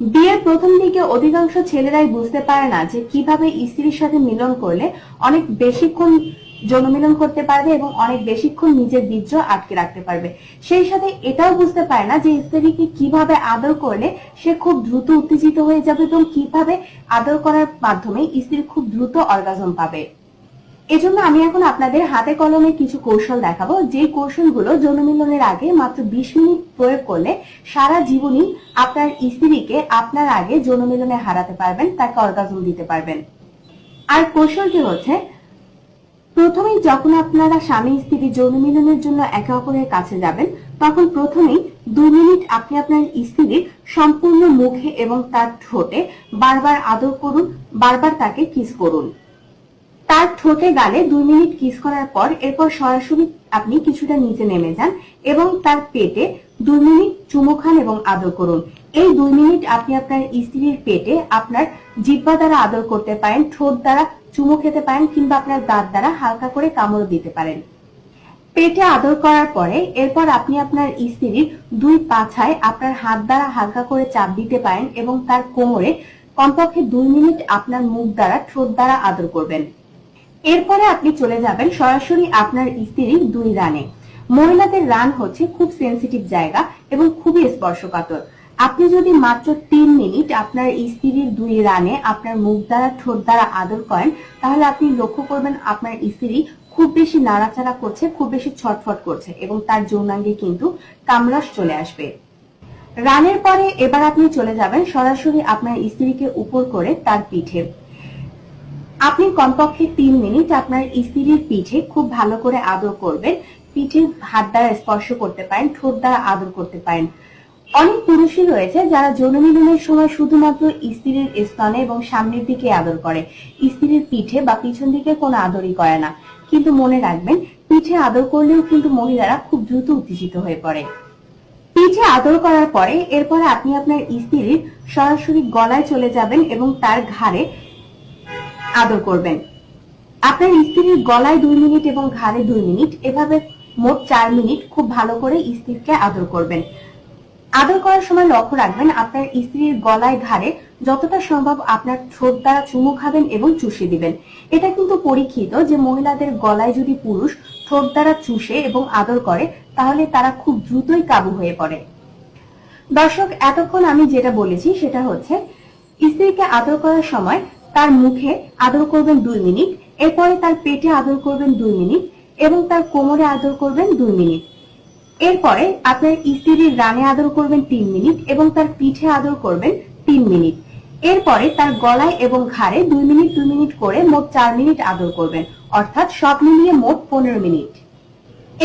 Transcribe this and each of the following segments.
বিয়ের প্রথম দিকে অধিকাংশ ছেলেরাই বুঝতে পারে না যে কীভাবে স্ত্রীর সাথে মিলন করলে অনেক বেশিক্ষণ যৌন মিলন করতে পারবে এবং অনেক বেশিক্ষণ নিজের বীর্য আটকে রাখতে পারবে। সেই সাথে এটাও বুঝতে পারে না যে স্ত্রীকে কীভাবে আদর করলে সে খুব দ্রুত উত্তেজিত হয়ে যাবে এবং কীভাবে আদর করার মাধ্যমে স্ত্রী খুব দ্রুত অর্গাজম পাবে। এজন্য আমি এখন আপনাদের হাতে কলমে কিছু কৌশল দেখাবো। যে কৌশলগুলো যৌন মিলনের আগে মাত্র বিশ মিনিট প্রয়োগ করলে সারা জীবনই আপনার স্ত্রীকে আপনার আগে যৌন মিলনে হারাতে পারবেন, তাকে অর্গাজম দিতে পারবেন। আর কৌশলটি হচ্ছে, প্রথমেই যখন আপনারা স্বামী স্ত্রী যৌন মিলনের জন্য একে অপরের কাছে যাবেন, তখন প্রথমেই দুই মিনিট আপনি আপনার স্ত্রীর সম্পূর্ণ মুখে এবং তার ঠোঁটে বারবার আদর করুন, বারবার তাকে কিস করুন। তার ঠোঁটে গালে দুই মিনিট কিস করার পর এরপর সরাসরি আপনি কিছুটা নিচে নেমে যান এবং তার পেটে দুই মিনিট চুমু খান এবং আদর করুন। এই দুই মিনিট আপনি আপনার স্ত্রীর পেটে আপনার জিব্বা দ্বারা আদর করতে পারেন, ঠোঁট দ্বারা চুমু খেতে পারেন কিংবা আপনার দাঁত দ্বারা হালকা করে কামড় দিতে পারেন। পেটে আদর করার পরে এরপর আপনি আপনার স্ত্রীর দুই পাছায় আপনার হাত দ্বারা হালকা করে চাপ দিতে পারেন এবং তার কোমরে কমপক্ষে দুই মিনিট আপনার মুখ দ্বারা ঠোঁট দ্বারা আদর করবেন। এরপরে আপনি চলে যাবেন সরাসরি আপনার স্ত্রীর দুই রানে। মহিলাদের রান হচ্ছে খুব সেন্সিটিভ জায়গা এবং খুবই স্পর্শকাতর। আপনি যদি মাত্র তিন মিনিট আপনার স্ত্রীর দুই রানে আপনার মুখ দ্বারা, ঠোঁট দ্বারা আদর করেন, তাহলে আপনি লক্ষ্য করবেন আপনার স্ত্রী খুব বেশি নাড়াচাড়া করছে, খুব বেশি ছটফট করছে এবং তার যৌনাঙ্গে কিন্তু কামরাস চলে আসবে। রানের পরে এবার আপনি চলে যাবেন সরাসরি আপনার স্ত্রীকে উপর করে তার পিঠে। আপনি কমপক্ষে তিন মিনিট আপনার স্ত্রীর পিঠে খুব ভালো করে আদর করবেন। পিঠে হাত দ্বারা স্পর্শ করতে পারেন, ঠোঁট দ্বারা আদর করতে পারেন। অনেক পুরুষই রয়েছে যারা যৌন মিলনের সময় শুধুমাত্র স্ত্রীর স্তনে এবং সামনের দিকে আদর করে। স্ত্রীর পিঠে বা পিছন দিকে কোনো আদরই করে না। কিন্তু মনে রাখবেন, পিঠে আদর করলেও কিন্তু মহিলারা খুব দ্রুত উত্তেজিত হয়ে পড়ে। পিঠে আদর করার পরে এরপরে আপনি আপনার স্ত্রীর সরাসরি গলায় চলে যাবেন এবং তার ঘাড়ে আদর করবেন। আপনার স্ত্রীর গলায় দুই মিনিট এবং ঘাড়ে দুই মিনিট, এভাবে মোট চার মিনিট খুব ভালো করে স্ত্রীকে আদর করবেন। আদর করার সময় লক্ষ্য রাখবেন, আপনার স্ত্রীর গলায় ঘাড়ে যতটা সম্ভব আপনার ঠোঁট দ্বারা চুমু খাবেন এবং চুষে দিবেন। এটা কিন্তু পরীক্ষিত যে মহিলাদের গলায় যদি পুরুষ ঠোঁট দ্বারা চুষে এবং আদর করে, তাহলে তারা খুব দ্রুতই কাবু হয়ে পড়ে। দর্শক, এতক্ষণ আমি যেটা বলেছি সেটা হচ্ছে, স্ত্রীকে আদর করার সময় তার মুখে আদর করবেন দুই মিনিট, এরপরে তার পেটে আদর করবেন দুই মিনিট এবং তার কোমরে আদর করবেন দুই মিনিট। এরপরে আপনার স্ত্রীর রানে আদর করবেন তিন মিনিট এবং তার পিঠে আদর করবেন তিন মিনিট। এরপরে তার গলায় এবং ঘাড়ে দুই মিনিট দুই মিনিট করে মোট চার মিনিট আদর করবেন, অর্থাৎ সব মিলিয়ে মোট পনেরো মিনিট।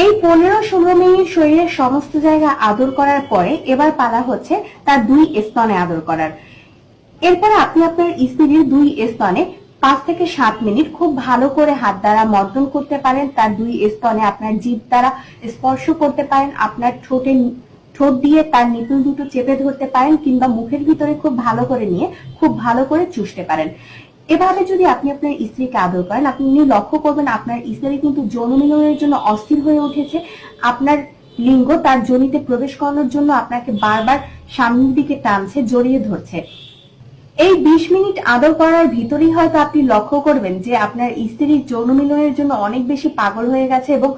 এই পনেরো ষোলো মিনিট শরীরের সমস্ত জায়গা আদর করার পরে এবার পালা হচ্ছে তার দুই স্তনে আদর করার। এরপরে আপনি আপনার স্ত্রীর দুই স্তনে পাঁচ থেকে সাত মিনিট খুব ভালো করে হাত দ্বারা মর্দন করতে পারেন, তার দুই স্তনে আপনার জিভ দ্বারা স্পর্শ করতে পারেন, আপনার ঠোঁটে ঠোঁট দিয়ে তার নিপুল দুটো চেপে ধরতে পারেন কিংবা মুখের ভিতরে খুব ভালো করে নিয়ে খুব ভালো করে চুষতে পারেন। এভাবে যদি আপনি আপনার স্ত্রীকে আদর করেন, আপনি লক্ষ্য করবেন আপনার স্ত্রী কিন্তু যৌন মিলনের জন্য অস্থির হয়ে উঠেছে। আপনার লিঙ্গ তার জনিতে প্রবেশ করানোর জন্য আপনাকে বারবার সামনের দিকে টানছে, জড়িয়ে ধরছে। এই বিশ মিনিট আদর করার ভিতরেই হয়তো আপনি লক্ষ্য করবেন যে আপনার স্ত্রী যৌন মিলনের জন্য অনেক বেশি পাগল হয়ে গেছে এবং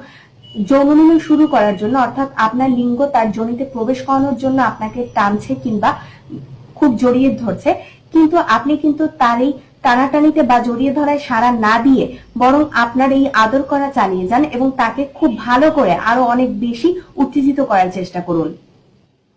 যৌন মিলন শুরু করার জন্য, অর্থাৎ আপনার লিঙ্গ তার জনিতে প্রবেশ করানোর জন্য আপনাকে টানছে কিংবা খুব জড়িয়ে ধরছে। কিন্তু আপনি কিন্তু তার এই টানাটানিতে বা জড়িয়ে ধরায় সাড়া না দিয়ে বরং আপনার এই আদর করা চালিয়ে যান এবং তাকে খুব ভালো করে আরও অনেক বেশি উত্তেজিত করার চেষ্টা করুন।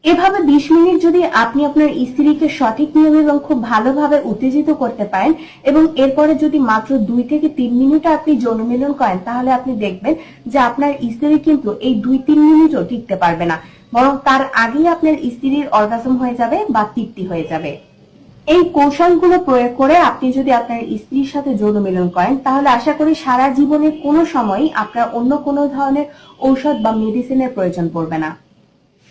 এভাবে বিশ মিনিট যদি আপনি আপনার স্ত্রীকে সঠিক নিয়মে এবং খুব ভালোভাবে উত্তেজিত করতে পারেন এবং এরপরে যদি মাত্র দুই থেকে তিন মিনিট আপনি যৌন মিলন করেন, তাহলে আপনি দেখবেন যে আপনার স্ত্রী কিন্তু এই দুই তিন মিনিটও টিকতে পারবে না। বরং তার আগেই আপনার স্ত্রীর অর্গাজম হয়ে যাবে বা তৃপ্তি হয়ে যাবে। এই কৌশলগুলো প্রয়োগ করে আপনি যদি আপনার স্ত্রীর সাথে যৌন মিলন করেন, তাহলে আশা করি সারা জীবনে কোনো সময়ই আপনার অন্য কোনো ধরনের ঔষধ বা মেডিসিনের প্রয়োজন পড়বে না।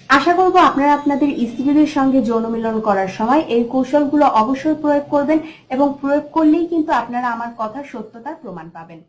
আশা করব আপনারা আপনাদের স্ত্রীদের সঙ্গে যৌন মিলন করার সময় এই কৌশলগুলো অবশ্যই প্রয়োগ করবেন এবং প্রয়োগ করলেই কিন্তু আপনারা আমার কথার সত্যতার প্রমাণ পাবেন।